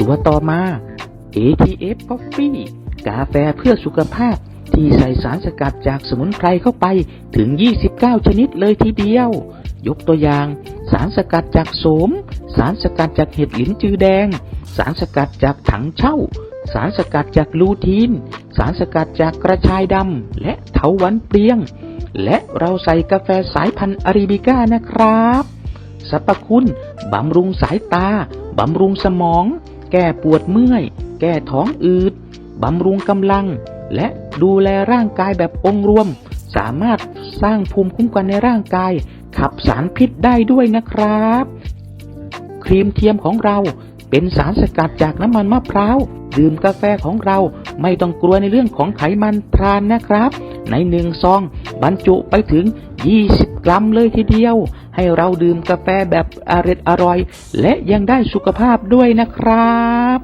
ตัวต่อมา ATF Coffee กาแฟเพื่อสุขภาพที่ใส่สารสกัดจากสมุนไพรเข้าไปถึง 29 ชนิดเลยทีเดียว ยกตัวอย่าง สารสกัดจากโสม สารสกัดจากเห็ดหลินจือแดง สารสกัดจากถังเช่า สารสกัดจากลูทีน สารสกัดจากกระชายดำและเถาวันเปรียง และเราใส่กาแฟสายพันธุ์อาราบิก้านะครับสรรพคุณ บำรุงสายตา บำรุงสมอง แก้ปวดเมื่อย แก้ท้องอืดบำรุงกำลัง และดูแลร่างกายแบบองค์รวม สามารถสร้างภูมิคุ้มกันในร่างกาย ขับสารพิษได้ด้วยนะครับ ครีมเทียมของเราเป็นสารสกัดจากน้ำมันมะพร้าวดื่มกาแฟของเราไม่ต้องกลัวในเรื่องของไขมันทรานนะครับ ในหนึ่งซอง บรรจุไปถึง 20 กรัมเลยทีเดียว ให้เราดื่มกาแฟแบบอร่อยอร่อย และยังได้สุขภาพด้วยนะครับ